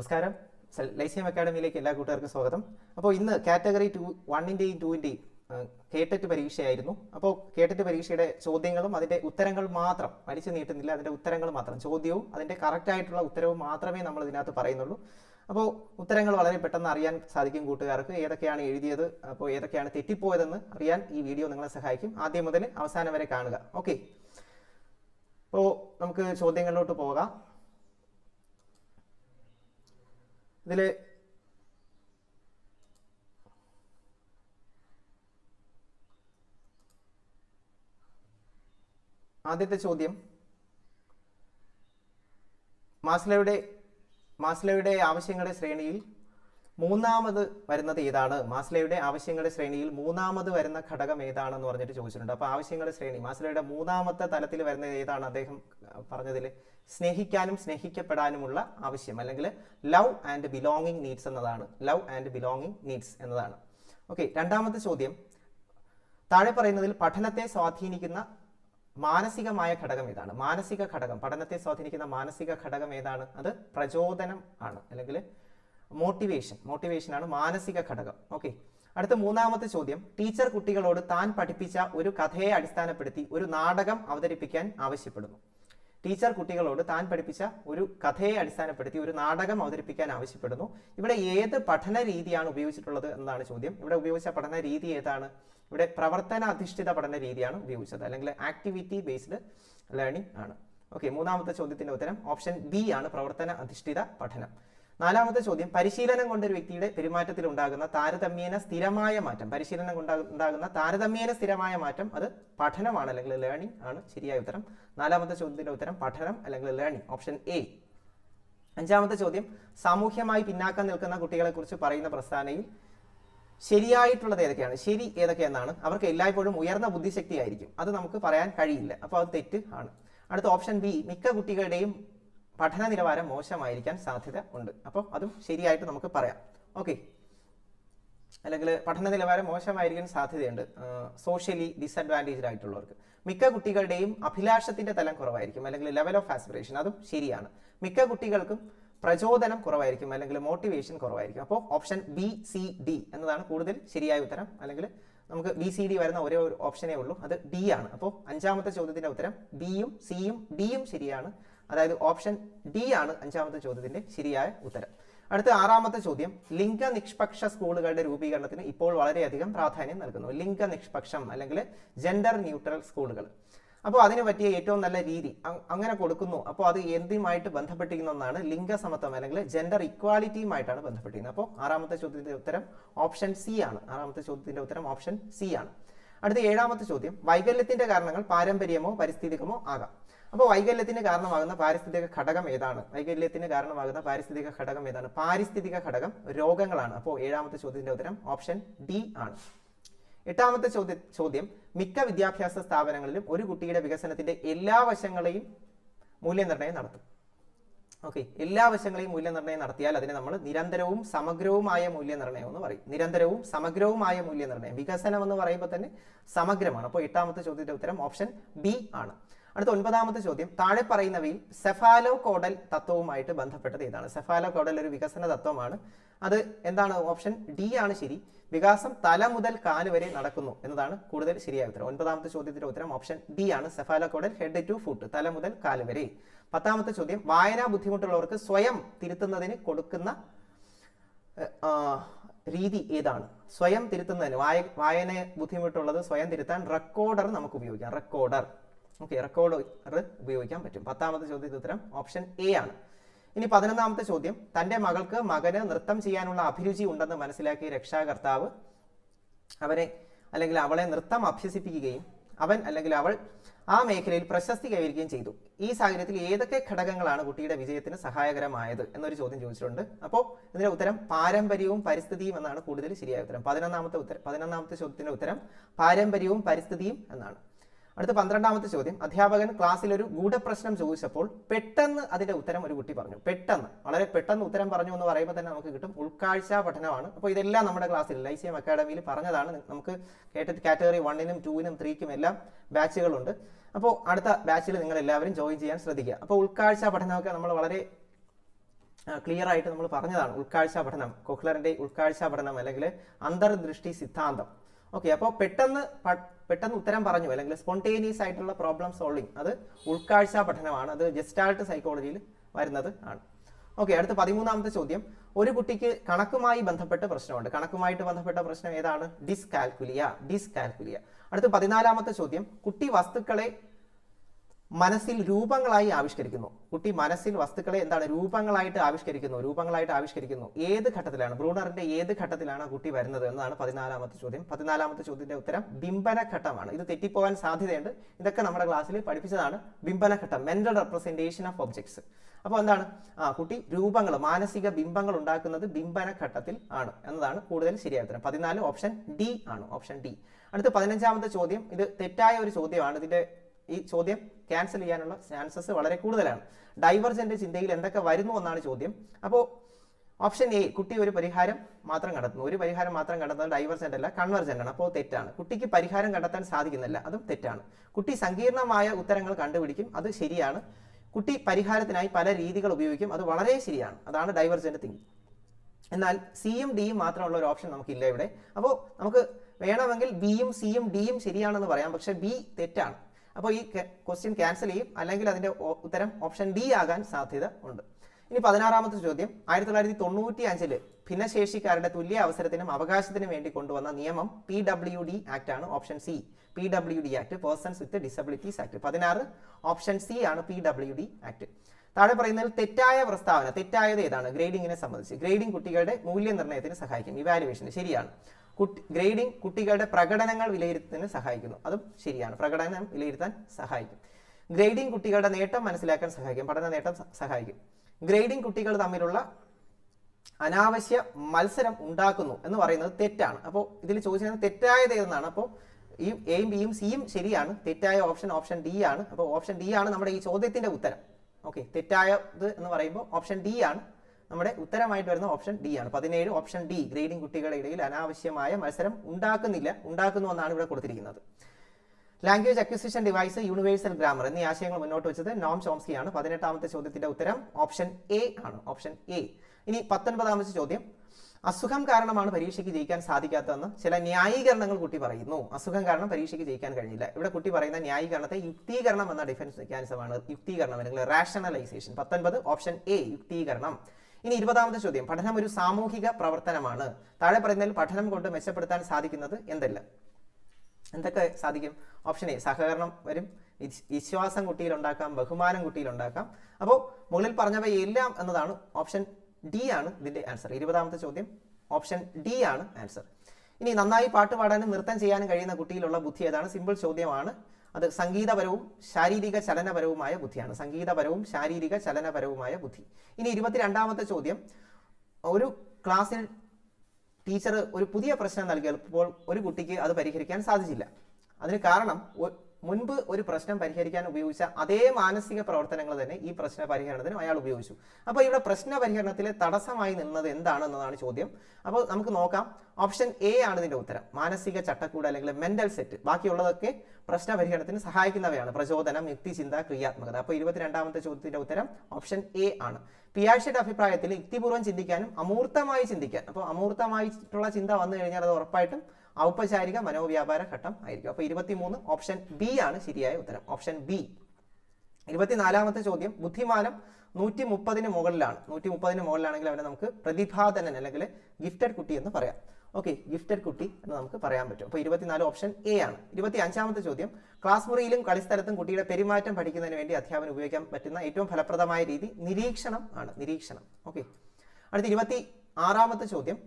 നമസ്കാരം. ലൈസിയം അക്കാഡമിയിലേക്ക് എല്ലാ കൂട്ടുകാർക്കും സ്വാഗതം. അപ്പോൾ ഇന്ന് കാറ്റഗറി ടു വണ്ണിന്റെയും ടൂവിന്റെയും കേട്ടറ്റ് പരീക്ഷയായിരുന്നു. അപ്പോൾ കേട്ടറ്റ് പരീക്ഷയുടെ ചോദ്യങ്ങളും അതിന്റെ ഉത്തരങ്ങൾ മാത്രം അടിച്ചു നീട്ടുന്നില്ല അതിന്റെ ഉത്തരങ്ങൾ മാത്രം ചോദ്യവും അതിന്റെ കറക്റ്റായിട്ടുള്ള ഉത്തരവും മാത്രമേ നമ്മൾ ഇതിനകത്ത് പറയുന്നുള്ളൂ. അപ്പോൾ ഉത്തരങ്ങൾ വളരെ പെട്ടെന്ന് അറിയാൻ സാധിക്കും കൂട്ടുകാർക്ക് ഏതൊക്കെയാണ് എഴുതിയത് അപ്പോൾ ഏതൊക്കെയാണ് തെറ്റിപ്പോയതെന്ന് അറിയാൻ ഈ വീഡിയോ നിങ്ങളെ സഹായിക്കും. ആദ്യം മുതൽ അവസാനം വരെ കാണുക. ഓക്കെ. അപ്പോൾ നമുക്ക് ചോദ്യങ്ങളിലോട്ട് പോകാം. ഇതിൽ ആദ്യത്തെ ചോദ്യം. മാസ്ലയുടെ മാസ്ലയുടെ ആവശ്യങ്ങളുടെ ശ്രേണിയിൽ മൂന്നാമത് വരുന്നത് ഏതാണ്? മാസ്ലയുടെ ആവശ്യങ്ങളുടെ ശ്രേണിയിൽ മൂന്നാമത് വരുന്ന ഘടകം ഏതാണെന്ന് പറഞ്ഞിട്ട് ചോദിച്ചിട്ടുണ്ട്. അപ്പോൾ ആവശ്യങ്ങളുടെ ശ്രേണി മാസ്ലയുടെ മൂന്നാമത്തെ തലത്തിൽ വരുന്നത് ഏതാണ് അദ്ദേഹം പറഞ്ഞതിൽ സ്നേഹിക്കാനും സ്നേഹിക്കപ്പെടാനുമുള്ള ആവശ്യം അല്ലെങ്കിൽ ലവ് ആൻഡ് ബിലോങ്ങിങ് നീഡ്സ് എന്നതാണ്. ലവ് ആൻഡ് ബിലോങ്ങിങ് നീഡ്സ് എന്നതാണ്. ഓക്കെ രണ്ടാമത്തെ ചോദ്യം. താഴെ പറയുന്നതിൽ പഠനത്തെ സ്വാധീനിക്കുന്ന മാനസികമായ ഘടകം ഏതാണ്? മാനസിക ഘടകം. പഠനത്തെ സ്വാധീനിക്കുന്ന മാനസിക ഘടകം ഏതാണ്? അത് പ്രചോദനം ആണ് അല്ലെങ്കിൽ മോട്ടിവേഷൻ മോട്ടിവേഷനാണ് മാനസിക ഘടകം. ഓക്കെ അടുത്ത മൂന്നാമത്തെ ചോദ്യം. ടീച്ചർ കുട്ടികളോട് താൻ പഠിപ്പിച്ച ഒരു കഥയെ അടിസ്ഥാനപ്പെടുത്തി ഒരു നാടകം അവതരിപ്പിക്കാൻ ആവശ്യപ്പെടുന്നു. ടീച്ചർ കുട്ടികളോട് താൻ പഠിപ്പിച്ച ഒരു കഥയെ അടിസ്ഥാനപ്പെടുത്തി ഒരു നാടകം അവതരിപ്പിക്കാൻ ആവശ്യപ്പെടുന്നു. ഇവിടെ ഏത് പഠന രീതിയാണ് ഉപയോഗിച്ചിട്ടുള്ളത് എന്നാണ് ചോദ്യം. ഇവിടെ ഉപയോഗിച്ച പഠന രീതി ഏതാണ്? ഇവിടെ പ്രവർത്തന അധിഷ്ഠിത പഠന രീതിയാണ് ഉപയോഗിച്ചത്. അല്ലെങ്കിൽ ആക്ടിവിറ്റി ബേസ്ഡ് ലേണിംഗ് ആണ്. ഓക്കെ മൂന്നാമത്തെ ചോദ്യത്തിന്റെ ഉത്തരം. ഓപ്ഷൻ ബി ആണ് പ്രവർത്തന അധിഷ്ഠിത പഠനം. നാലാമത്തെ ചോദ്യം പരിശീലനം കൊണ്ട് ഒരു വ്യക്തിയുടെ പെരുമാറ്റത്തിൽ ഉണ്ടാകുന്ന താരതമ്യേന സ്ഥിരമായ മാറ്റം. പരിശീലനം കൊണ്ട് ഉണ്ടാകുന്ന താരതമ്യേന സ്ഥിരമായ മാറ്റം അത് പഠനമാണ് അല്ലെങ്കിൽ ലേണിംഗ് ആണ് ശരിയായ ഉത്തരം. നാലാമത്തെ ചോദ്യത്തിന്റെ ഉത്തരം പഠനം അല്ലെങ്കിൽ ലേണിംഗ് ഓപ്ഷൻ എ അഞ്ചാമത്തെ ചോദ്യം സാമൂഹ്യമായി പിന്നാക്കം നിൽക്കുന്ന കുട്ടികളെക്കുറിച്ച് പറയുന്ന പ്രസ്താവനയിൽ ശരിയായിട്ടുള്ളത് ഏതൊക്കെയാണ്? ശരി ഏതൊക്കെയെന്നാണ്. അവർക്ക് എല്ലായ്പ്പോഴും ഉയർന്ന ബുദ്ധിശക്തി ആയിരിക്കും അത് നമുക്ക് പറയാൻ കഴിയില്ല. അപ്പോൾ അത് തെറ്റ് ആണ്. അടുത്ത ഓപ്ഷൻ ബി മിക്ക കുട്ടികളുടെയും പഠന നിലവാരം മോശമായിരിക്കാൻ സാധ്യത ഉണ്ട്. അപ്പോൾ അതും ശരിയായിട്ട് നമുക്ക് പറയാം. ഓക്കെ. അല്ലെങ്കിൽ പഠന നിലവാരം മോശമായിരിക്കാൻ സാധ്യതയുണ്ട്. സോഷ്യലി ഡിസഡ്വാന്റേജ്ഡ് ആയിട്ടുള്ളവർക്ക്. മിക്ക കുട്ടികളുടെയും അഭിലാഷത്തിന്റെ തലം കുറവായിരിക്കും. അല്ലെങ്കിൽ ലെവൽ ഓഫ് ആസ്പിറേഷൻ അതും ശരിയാണ്. മിക്ക കുട്ടികൾക്കും പ്രചോദനം കുറവായിരിക്കും. അല്ലെങ്കിൽ മോട്ടിവേഷൻ കുറവായിരിക്കും. അപ്പോൾ ഓപ്ഷൻ ബി സി ഡി എന്നതാണ് കൂടുതൽ ശരിയായ ഉത്തരം. അല്ലെങ്കിൽ നമുക്ക് ബി സി ഡി വരുന്ന ഒരേ ഒരു ഓപ്ഷനേ ഉള്ളൂ. അത് ഡി ആണ്. അപ്പോൾ അഞ്ചാമത്തെ ചോദ്യത്തിന്റെ ഉത്തരം ബിയും സിയും ഡിയും ശരിയാണ്. അതായത് ഓപ്ഷൻ ഡി ആണ് അഞ്ചാമത്തെ ചോദ്യത്തിന്റെ ശരിയായ ഉത്തരം. അടുത്ത ആറാമത്തെ ചോദ്യം ലിംഗ നിഷ്പക്ഷ സ്കൂളുകളുടെ രൂപീകരണത്തിന് ഇപ്പോൾ വളരെയധികം പ്രാധാന്യം നൽകുന്നു. ലിംഗ നിഷ്പക്ഷം അല്ലെങ്കിൽ ജെൻഡർ ന്യൂട്രൽ സ്കൂളുകൾ. അപ്പോൾ അതിന് പറ്റിയ ഏറ്റവും നല്ല രീതി അങ്ങനെ കൊടുക്കുന്നു. അപ്പോൾ അത് എന്തുമായിട്ട് ബന്ധപ്പെട്ടിരിക്കുന്ന ഒന്നാണ് ലിംഗസമത്വം അല്ലെങ്കിൽ ജെൻഡർ ഇക്വാലിറ്റിയുമായിട്ടാണ് ബന്ധപ്പെട്ടിരിക്കുന്നത്. അപ്പോൾ ആറാമത്തെ ചോദ്യത്തിന്റെ ഉത്തരം ഓപ്ഷൻ സി ആണ്. ആറാമത്തെ ചോദ്യത്തിന്റെ ഉത്തരം ഓപ്ഷൻ സി ആണ്. അടുത്ത ഏഴാമത്തെ ചോദ്യം വൈകല്യത്തിന്റെ കാരണങ്ങൾ പാരമ്പര്യമോ പരിസ്ഥിതികമോ ആകാം. അപ്പോൾ വൈകല്യത്തിന് കാരണമാകുന്ന പാരിസ്ഥിതിക ഘടകം ഏതാണ്? വൈകല്യത്തിന് കാരണമാകുന്ന പാരിസ്ഥിതിക ഘടകം ഏതാണ്? പാരിസ്ഥിതിക ഘടകം രോഗങ്ങളാണ്. അപ്പോൾ ഏഴാമത്തെ ചോദ്യത്തിന്റെ ഉത്തരം ഓപ്ഷൻ ഡി ആണ്. എട്ടാമത്തെ ചോദ്യ ചോദ്യം മിക്ക വിദ്യാഭ്യാസ സ്ഥാപനങ്ങളിലും ഒരു കുട്ടിയുടെ വികസനത്തിന്റെ എല്ലാ വശങ്ങളെയും മൂല്യനിർണയം നടത്തും. ഓക്കെ എല്ലാ വശങ്ങളെയും മൂല്യനിർണയം നടത്തിയാൽ അതിനെ നമ്മൾ നിരന്തരവും സമഗ്രവുമായ മൂല്യനിർണയം എന്ന് പറയും. നിരന്തരവും സമഗ്രവുമായ മൂല്യനിർണയം. വികസനം എന്ന് പറയുമ്പോൾ തന്നെ സമഗ്രമാണ്. അപ്പോൾ എട്ടാമത്തെ ചോദ്യത്തിന്റെ ഉത്തരം ഓപ്ഷൻ ബി ആണ്. അടുത്ത ഒൻപതാമത്തെ ചോദ്യം. താഴെ പറയുന്നവയിൽ സെഫാലോ കോഡൽ തത്വവുമായിട്ട് ബന്ധപ്പെട്ടത് ഏതാണ്? സെഫാലോ കോഡൽ ഒരു വികസന തത്വമാണ്. അത് എന്താണ്? ഓപ്ഷൻ ഡി ആണ് ശരി. വികാസം തല മുതൽ കാൽ വരെ നടക്കുന്നു എന്നതാണ് കൂടുതൽ ശരിയായ ഉത്തരം. ഒൻപതാമത്തെ ചോദ്യത്തിന്റെ ഉത്തരം ഓപ്ഷൻ ഡി ആണ്. Cephalocaudal head to foot തല മുതൽ കാൽ വരെ. പത്താമത്തെ ചോദ്യം വായനാ ബുദ്ധിമുട്ടുള്ളവർക്ക് സ്വയം തിരുത്തുന്നതിന് കൊടുക്കുന്ന രീതി ഏതാണ്? സ്വയം തിരുത്തുന്നതിന് വായ വായന ബുദ്ധിമുട്ടുള്ളത് സ്വയം തിരുത്താൻ റെക്കോർഡർ നമുക്ക് ഉപയോഗിക്കാം. റെക്കോർഡർ. ഓക്കെ റെക്കോർഡ് ഉപയോഗിക്കാൻ പറ്റും. പത്താമത്തെ ചോദ്യത്തിന് ഉത്തരം ഓപ്ഷൻ എ ആണ്. ഇനി പതിനൊന്നാമത്തെ ചോദ്യം. തന്റെ മകൾക്ക് മകന് നൃത്തം ചെയ്യാനുള്ള അഭിരുചി ഉണ്ടെന്ന് മനസ്സിലാക്കിയ രക്ഷാകർത്താവ് അവരെ അല്ലെങ്കിൽ അവളെ നൃത്തം അഭ്യസിപ്പിക്കുകയും അവൻ അല്ലെങ്കിൽ അവൾ ആ മേഖലയിൽ പ്രശസ്തി കൈവരിക്കുകയും ചെയ്തു. ഈ സാഹചര്യത്തിൽ ഏതൊക്കെ ഘടകങ്ങളാണ് കുട്ടിയുടെ വിജയത്തിന് സഹായകരമായത് എന്നൊരു ചോദ്യം ചോദിച്ചിട്ടുണ്ട്. അപ്പോൾ ഇതിന്റെ ഉത്തരം പാരമ്പര്യവും പരിസ്ഥിതിയും എന്നാണ് കൂടുതൽ ശരിയായ ഉത്തരം. പതിനൊന്നാമത്തെ ഉത്തരം പതിനൊന്നാമത്തെ ചോദ്യത്തിന്റെ ഉത്തരം പാരമ്പര്യവും പരിസ്ഥിതിയും എന്നാണ്. അടുത്ത പന്ത്രണ്ടാമത്തെ ചോദ്യം. അധ്യാപകൻ ക്ലാസ്സിൽ ഒരു ഗൂഢപ്രശ്നം ചോദിച്ചപ്പോൾ പെട്ടെന്ന് അതിന്റെ ഉത്തരം ഒരു കുട്ടി പറഞ്ഞു. പെട്ടെന്ന്. വളരെ പെട്ടെന്ന് ഉത്തരം പറഞ്ഞു എന്ന് പറയുമ്പോൾ തന്നെ നമുക്ക് കിട്ടും ഉൾക്കാഴ്ച പഠനമാണ്. അപ്പോൾ ഇതെല്ലാം നമ്മുടെ ക്ലാസ്സിൽ ലൈസിയം അക്കാഡമിയിൽ പറഞ്ഞതാണ്. നമുക്ക് കേട്ട കാറ്റഗറി വണ്ണിനും ടൂവിനും ത്രീക്കും എല്ലാം ബാച്ചുകളുണ്ട്. അപ്പോൾ അടുത്ത ബാച്ചിൽ നിങ്ങൾ എല്ലാവരും ജോയിൻ ചെയ്യാൻ ശ്രദ്ധിക്കുക. അപ്പോൾ ഉൾക്കാഴ്ച പഠനമൊക്കെ നമ്മൾ വളരെ ക്ലിയർ ആയിട്ട് നമ്മൾ പറഞ്ഞതാണ്. ഉൾക്കാഴ്ച പഠനം കൊഹ്ലറിന്റെ ഉൾക്കാഴ്ച പഠനം അല്ലെങ്കിൽ അന്തർദൃഷ്ടി സിദ്ധാന്തം. ഓക്കെ അപ്പോൾ പെട്ടെന്ന് പെട്ടെന്ന് ഉത്തരം പറഞ്ഞു അല്ലെങ്കിൽ സ്പോണ്ടേനിയസ് ആയിട്ടുള്ള പ്രോബ്ലം സോൾവിങ് അത് ഉൾക്കാഴ്ച പഠനമാണ് അത് ജസ്റ്റാൾട്ട് സൈക്കോളജിയിൽ വരുന്നത് ആണ്. ഓക്കെ അടുത്ത പതിമൂന്നാമത്തെ ചോദ്യം. ഒരു കുട്ടിക്ക് കണക്കുമായി ബന്ധപ്പെട്ട പ്രശ്നമുണ്ട്. കണക്കുമായിട്ട് ബന്ധപ്പെട്ട പ്രശ്നം ഏതാണ്? ഡിസ്കാൽക്കുലിയ ഡിസ്കാൽക്കുലിയ അടുത്ത പതിനാലാമത്തെ ചോദ്യം. കുട്ടി വസ്തുക്കളെ മനസ്സിൽ രൂപങ്ങളായി ആവിഷ്കരിക്കുന്നു. കുട്ടി മനസ്സിൽ വസ്തുക്കളെ എന്താണ് രൂപങ്ങളായിട്ട് ആവിഷ്കരിക്കുന്നു? രൂപങ്ങളായിട്ട് ആവിഷ്കരിക്കുന്നു. ഏത് ഘട്ടത്തിലാണ്? ബ്രൂണറിന്റെ ഏത് ഘട്ടത്തിലാണ് കുട്ടി വരുന്നത് എന്നതാണ് പതിനാലാമത്തെ ചോദ്യം. പതിനാലാമത്തെ ചോദ്യത്തിന്റെ ഉത്തരം ബിംബന ഘട്ടമാണ് ഇത് തെറ്റിപ്പോകാൻ സാധ്യതയുണ്ട്. ഇതൊക്കെ നമ്മുടെ ക്ലാസ്സിൽ പഠിപ്പിച്ചതാണ് ബിംബന ഘട്ടം മെന്റൽ റെപ്രസെന്റേഷൻ ഓഫ് ഒബ്ജക്ട്സ് അപ്പോൾ എന്താണ്? ആ കുട്ടി രൂപങ്ങൾ മാനസിക ബിംബങ്ങൾ ഉണ്ടാക്കുന്നത് ബിംബന ഘട്ടത്തിൽ ആണ് എന്നതാണ് കൂടുതൽ ശരിയായ ഉത്തരം. പതിനാല് ഓപ്ഷൻ ഡി ആണ്. Option D. അടുത്ത പതിനഞ്ചാമത്തെ ചോദ്യം. ഇത് തെറ്റായ ഒരു ചോദ്യമാണ്. ഇതിന്റെ ഈ ചോദ്യം ക്യാൻസൽ ചെയ്യാനുള്ള ചാൻസസ് വളരെ കൂടുതലാണ്. ഡൈവർജന്റ് ചിന്തയിൽ എന്തൊക്കെ വരുന്നു എന്നാണ് ചോദ്യം. അപ്പോൾ ഓപ്ഷൻ എ കുട്ടി ഒരു പരിഹാരം മാത്രം കണ്ടെത്തുന്നു. ഒരു പരിഹാരം മാത്രം കണ്ടെത്തുന്നത് ഡൈവർജന്റ് അല്ല കൺവർജന്റ് ആണ്. അപ്പോൾ തെറ്റാണ്. കുട്ടിക്ക് പരിഹാരം കണ്ടെത്താൻ സാധിക്കുന്നില്ല അതും തെറ്റാണ്. കുട്ടി സങ്കീർണമായ ഉത്തരങ്ങൾ കണ്ടുപിടിക്കും അത് ശരിയാണ്. കുട്ടി പരിഹാരത്തിനായി പല രീതികൾ ഉപയോഗിക്കും അത് വളരെ ശരിയാണ്. അതാണ് ഡൈവർജന്റ് തിങ്കിങ് എന്നാൽ സിയും ഡിയും മാത്രമുള്ള ഒരു ഓപ്ഷൻ നമുക്കില്ല ഇവിടെ. അപ്പോൾ നമുക്ക് വേണമെങ്കിൽ ബിയും സിയും ഡിയും ശരിയാണെന്ന് പറയാം പക്ഷേ ബി തെറ്റാണ്. അപ്പോൾ ഈ ക്വസ്റ്റ്യൻ ക്യാൻസൽ ചെയ്യും. അല്ലെങ്കിൽ അതിന്റെ ഉത്തരം ഓപ്ഷൻ ഡി ആകാൻ സാധ്യത ഉണ്ട്. ഇനി പതിനാറാമത്തെ ചോദ്യം. ആയിരത്തി തൊള്ളായിരത്തി തൊണ്ണൂറ്റി അഞ്ചിൽ ഭിന്നശേഷിക്കാരുടെ തുല്യ അവസരത്തിനും അവകാശത്തിനും വേണ്ടി കൊണ്ടുവന്ന നിയമം പി ഡബ്ല്യു ഡി ആക്ട് ആണ് option C P W D act persons with disabilities act പതിനാറ് ഓപ്ഷൻ സി ആണ് പി ഡബ്ല്യു ഡി ആക്ട് താഴെ പറയുന്നതിൽ തെറ്റായ പ്രസ്താവന തെറ്റായത് ഏതാണ്? ഗ്രേഡിങ്ങിനെ സംബന്ധിച്ച്. ഗ്രേഡിംഗ് കുട്ടികളുടെ മൂല്യനിർണയത്തിന് സഹായിക്കും. ഇവാലുവേഷന് ശരിയാണ്. കുട്ടി ഗ്രേഡിംഗ് കുട്ടികളുടെ പ്രകടനങ്ങൾ വിലയിരുത്തുന്നതിന് സഹായിക്കുന്നു. അതും ശരിയാണ്. പ്രകടനം വിലയിരുത്താൻ സഹായിക്കും. ഗ്രേഡിംഗ് കുട്ടികളുടെ നേട്ടം മനസ്സിലാക്കാൻ സഹായിക്കും. പഠന നേട്ടം സഹായിക്കും. ഗ്രേഡിംഗ് കുട്ടികൾ തമ്മിലുള്ള അനാവശ്യ മത്സരം ഉണ്ടാക്കുന്നു എന്ന് പറയുന്നത് തെറ്റാണ്. അപ്പോൾ ഇതിൽ ചോദിച്ചിരുന്നത് തെറ്റായത് ഏതെന്നാണ് അപ്പോൾ ഈ എയും ബിയും സിയും ശരിയാണ്. തെറ്റായ ഓപ്ഷൻ ഓപ്ഷൻ ഡി ആണ്. അപ്പോൾ ഓപ്ഷൻ ഡി ആണ് നമ്മുടെ ഈ ചോദ്യത്തിന്റെ ഉത്തരം. ഓക്കെ തെറ്റായത് എന്ന് പറയുമ്പോൾ ഓപ്ഷൻ ഡി ആണ്. നമ്മുടെ ഉത്തരമായിട്ട് വരുന്ന ഓപ്ഷൻ ഡി ആണ്. പതിനേഴ് ഓപ്ഷൻ ഡി ഗ്രേഡിംഗ് കുട്ടികളുടെ ഇടയിൽ അനാവശ്യമായ മത്സരം ഉണ്ടാക്കുന്നില്ല ഉണ്ടാക്കുന്നു എന്നാണ് ഇവിടെ കൊടുത്തിരിക്കുന്നത്. Language acquisition device universal grammar എന്നീ ആശയങ്ങൾ മുന്നോട്ട് വെച്ചത് നോം ചോംസ്കി ആണ്. പതിനെട്ടാമത്തെ ചോദ്യത്തിന്റെ ഉത്തരം ഓപ്ഷൻ എ ആണ്. ഓപ്ഷൻ എ ഇനി പത്തൊൻപതാമത്തെ ചോദ്യം. അസുഖം കാരണമാണ് പരീക്ഷയ്ക്ക് ജയിക്കാൻ സാധിക്കാത്തതെന്ന് ചില ന്യായീകരണങ്ങൾ കുട്ടി പറയുന്നു. അസുഖം കാരണം പരീക്ഷയ്ക്ക് ജയിക്കാൻ കഴിഞ്ഞില്ല ഇവിടെ കുട്ടി പറയുന്ന ന്യായീകരണത്തെ യുക്തീകരണം എന്ന ഡിഫൻസ് മെക്കാനിസമാണ് യുക്തീകരണം അല്ലെങ്കിൽ റാഷണലൈസേഷൻ പത്തൊൻപത് ഓപ്ഷൻ എ യുക്തീകരണം. ഇനി ഇരുപതാമത്തെ ചോദ്യം. പഠനം ഒരു സാമൂഹിക പ്രവർത്തനമാണ്. താഴെ പറയുന്നതിൽ പഠനം കൊണ്ട് മെച്ചപ്പെടുത്താൻ സാധിക്കുന്നത് എന്തെല്ലാം? എന്തൊക്കെ സാധിക്കും? ഓപ്ഷൻ എ സഹകരണം വരും. വിശ്വാസം കുട്ടിയിലുണ്ടാക്കാം ബഹുമാനം കുട്ടിയിലുണ്ടാക്കാം. അപ്പോൾ മുകളിൽ പറഞ്ഞവയെല്ലാം എന്നതാണ് ഓപ്ഷൻ ഡി ആണ് ഇതിന്റെ ആൻസർ. ഇരുപതാമത്തെ ചോദ്യം. ഓപ്ഷൻ ഡി ആണ് ആൻസർ. ഇനി നന്നായി പാട്ട് പാടാനും നൃത്തം ചെയ്യാനും കഴിയുന്ന കുട്ടിയിലുള്ള ബുദ്ധി ഏതാണ്? സിമ്പിൾ ചോദ്യമാണ്. അത് സംഗീതപരവും ശാരീരിക ചലനപരവുമായ ബുദ്ധിയാണ്. സംഗീതപരവും ശാരീരിക ചലനപരവുമായ ബുദ്ധി. ഇനി ഇരുപത്തിരണ്ടാമത്തെ ചോദ്യം. ഒരു ക്ലാസ്സിൽ ടീച്ചർ ഒരു പുതിയ പ്രശ്നം നൽകിയപ്പോൾ ഒരു കുട്ടിക്ക് അത് പരിഹരിക്കാൻ സാധിച്ചില്ല. അതിന് കാരണം മുൻപ് ഒരു പ്രശ്നം പരിഹരിക്കാൻ ഉപയോഗിച്ച അതേ മാനസിക പ്രവർത്തനങ്ങൾ തന്നെ ഈ പ്രശ്ന പരിഹരണത്തിനും അയാൾ ഉപയോഗിച്ചു. അപ്പോൾ ഇവിടെ പ്രശ്ന പരിഹരണത്തിലെ തടസ്സമായി നിന്നത് എന്താണെന്നതാണ് ചോദ്യം. അപ്പോൾ നമുക്ക് നോക്കാം. ഓപ്ഷൻ എ ആണ് ഇതിന്റെ ഉത്തരം. മാനസിക ചട്ടക്കൂട് അല്ലെങ്കിൽ മെന്റൽ സെറ്റ്. ബാക്കിയുള്ളതൊക്കെ പ്രശ്ന പരിഹരണത്തിന് സഹായിക്കുന്നവയാണ്. പ്രചോദനം യുക്തിചിന്ത ക്രിയാത്മകത. അപ്പോൾ ഇരുപത്തിരണ്ടാമത്തെ ചോദ്യത്തിന്റെ ഉത്തരം ഓപ്ഷൻ എ ആണ്. പിയാഷയുടെ അഭിപ്രായത്തിൽ യുക്തിപൂർവം ചിന്തിക്കാനും അമൂർത്തമായി ചിന്തിക്കാൻ. അപ്പോൾ അമൂർത്തമായിട്ടുള്ള ചിന്ത വന്നു കഴിഞ്ഞാൽ അത് ഉറപ്പായിട്ടും ഔപചാരിക മനോവ്യാപാര ഘട്ടം ആയിരിക്കും. അപ്പോൾ ഇരുപത്തിമൂന്ന് ഓപ്ഷൻ ബി ആണ് ശരിയായ ഉത്തരം. Option B. ഇരുപത്തിനാലാമത്തെ ചോദ്യം ബുദ്ധിമാനം നൂറ്റി മുപ്പതിന് മുകളിലാണ്. നൂറ്റി മുപ്പതിന് മുകളിലാണെങ്കിൽ അവനെ നമുക്ക് പ്രതിഭാധനൻ അല്ലെങ്കിൽ ഗിഫ്റ്റഡ് കുട്ടി എന്ന് പറയാം. ഓക്കെ ഗിഫ്റ്റഡ് കുട്ടി എന്ന് നമുക്ക് പറയാൻ പറ്റും. അപ്പോൾ ഇരുപത്തിനാല് ഓപ്ഷൻ എ ആണ്. ഇരുപത്തി അഞ്ചാമത്തെ ചോദ്യം ക്ലാസ് മുറിയിലും കളിസ്ഥലത്തും കുട്ടിയുടെ പെരുമാറ്റം പഠിക്കുന്നതിന് വേണ്ടി അധ്യാപനം ഉപയോഗിക്കാൻ പറ്റുന്ന ഏറ്റവും ഫലപ്രദമായ രീതി നിരീക്ഷണം ആണ്. നിരീക്ഷണം. ഓക്കെ അടുത്ത ഇരുപത്തി ആറാമത്തെ ചോദ്യം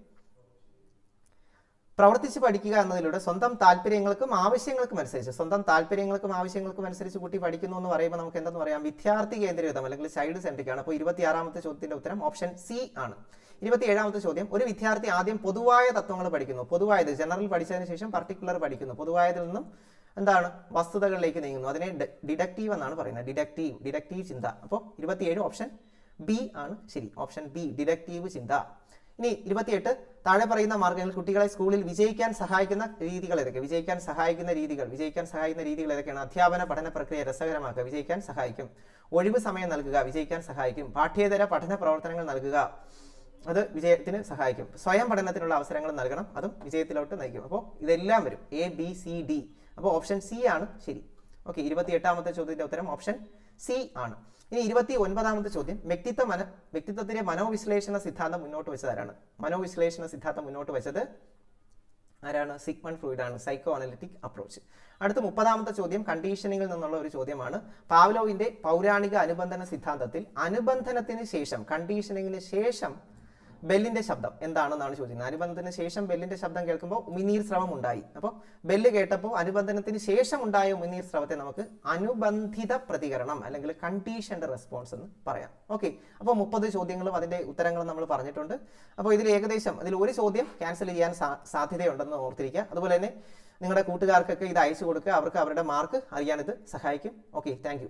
പ്രവർത്തിച്ച് പഠിക്കുക എന്നതിലൂടെ സ്വന്തം താല്പര്യങ്ങൾക്കും ആവശ്യങ്ങൾക്കും അനുസരിച്ച് സ്വന്തം താല്പര്യങ്ങൾക്കും ആവശ്യങ്ങൾക്കും അനുസരിച്ച് കുട്ടി പഠിക്കുന്നു എന്ന് പറയുമ്പോൾ നമുക്ക് എന്തെന്ന് പറയാം? വിദ്യാർത്ഥി കേന്ദ്രീകൃതം അല്ലെങ്കിൽ ചൈൽഡ് സെൻട്രിക് ആണ്. അപ്പോൾ ഇരുപത്തിയാറാമത്തെ ചോദ്യത്തിന്റെ ഉത്തരം ഓപ്ഷൻ സി ആണ്. ഇരുപത്തിയേഴാമത്തെ ചോദ്യം ഒരു വിദ്യാർത്ഥി ആദ്യം പൊതുവായ തത്വങ്ങൾ പഠിക്കുന്നു. പൊതുവായത് ജനറൽ പഠിച്ചതിന് ശേഷം പർട്ടിക്കുലർ പഠിക്കുന്നു. പൊതുവായതിൽ നിന്നും എന്താണ്? വസ്തുതകളിലേക്ക് നീങ്ങുന്നു. അതിനെ ഡിഡക്റ്റീവ് എന്നാണ് പറയുന്നത്. ഡിഡക്റ്റീവ് ഡിഡക്റ്റീവ് ചിന്ത. അപ്പോൾ ഇരുപത്തിയേഴ് ഓപ്ഷൻ ബി ആണ്. ശരി ഓപ്ഷൻ ബി ഡിഡക്റ്റീവ് ചിന്ത. ഇനി ഇരുപത്തിയെട്ട് താഴെ പറയുന്ന മാർഗങ്ങളിൽ കുട്ടികളെ സ്കൂളിൽ വിജയിക്കാൻ സഹായിക്കുന്ന രീതികൾ ഏതൊക്കെ? വിജയിക്കാൻ സഹായിക്കുന്ന രീതികൾ വിജയിക്കാൻ സഹായിക്കുന്ന രീതികൾ ഏതൊക്കെയാണ്? അധ്യാപന പഠന പ്രക്രിയ രസകരമാക്കുക വിജയിക്കാൻ സഹായിക്കും. ഒഴിവ് സമയം നൽകുക വിജയിക്കാൻ സഹായിക്കും. പാഠ്യേതര പഠന പ്രവർത്തനങ്ങൾ നൽകുക അത് വിജയത്തിന് സഹായിക്കും. സ്വയം പഠനത്തിനുള്ള അവസരങ്ങൾ നൽകണം അതും വിജയത്തിലോട്ട് നയിക്കും. അപ്പോൾ ഇതെല്ലാം വരും. എ ബി സി ഡി അപ്പോൾ ഓപ്ഷൻ സി ആണ്. ശരി. ഓക്കെ ഇരുപത്തി എട്ടാമത്തെ ചോദ്യത്തിന്റെ ഉത്തരം ഓപ്ഷൻ സി ആണ്. ഇനി ഇരുപത്തി ഒൻപതാമത്തെ ചോദ്യം. വ്യക്തിത്വ മന വ്യക്തിത്വത്തിന്റെ മനോവിശ്ലേഷണ സിദ്ധാന്തം മുന്നോട്ട് വെച്ചത് ആരാണ് മനോവിശ്ലേഷണ സിദ്ധാന്തം മുന്നോട്ട് വെച്ചത് ആരാണ്? സിഗ്മൺ ഫ്രൂയിഡ് ആണ് സൈക്കോ അനലിറ്റിക് അപ്രോച്ച് അടുത്ത മുപ്പതാമത്തെ ചോദ്യം കണ്ടീഷനിങ്ങിൽ നിന്നുള്ള ഒരു ചോദ്യമാണ്. പാവ്ലോവിന്റെ പൗരാണിക അനുബന്ധന സിദ്ധാന്തത്തിൽ അനുബന്ധനത്തിന് ശേഷം കണ്ടീഷനിങ്ങിന് ശേഷം ബെല്ലിന്റെ ശബ്ദം എന്താണെന്നാണ് ചോദിക്കുന്നത്. അനുബന്ധത്തിന് ശേഷം ബെല്ലിന്റെ ശബ്ദം കേൾക്കുമ്പോൾ ഉമിനീർ സ്രവം ഉണ്ടായി. അപ്പോൾ ബെല്ല് കേട്ടപ്പോൾ അനുബന്ധനത്തിന് ശേഷം ഉണ്ടായ ഉമിനീർ സ്രവത്തെ നമുക്ക് അനുബന്ധിത പ്രതികരണം അല്ലെങ്കിൽ കണ്ടീഷൻഡ് റെസ്പോൺസ് എന്ന് പറയാം. ഓക്കെ അപ്പോൾ മുപ്പത് ചോദ്യങ്ങളും അതിന്റെ ഉത്തരങ്ങളും നമ്മൾ പറഞ്ഞിട്ടുണ്ട്. അപ്പോൾ ഇതിൽ ഏകദേശം ഇതിൽ ഒരു ചോദ്യം ക്യാൻസൽ ചെയ്യാൻ സാധ്യതയുണ്ടെന്ന് ഓർത്തിരിക്കുക. അതുപോലെ തന്നെ നിങ്ങളുടെ കൂട്ടുകാർക്കൊക്കെ ഇത് അയച്ചു കൊടുക്കുക. അവർക്ക് അവരുടെ മാർക്ക് അറിയാൻ ഇത് സഹായിക്കും. Okay thank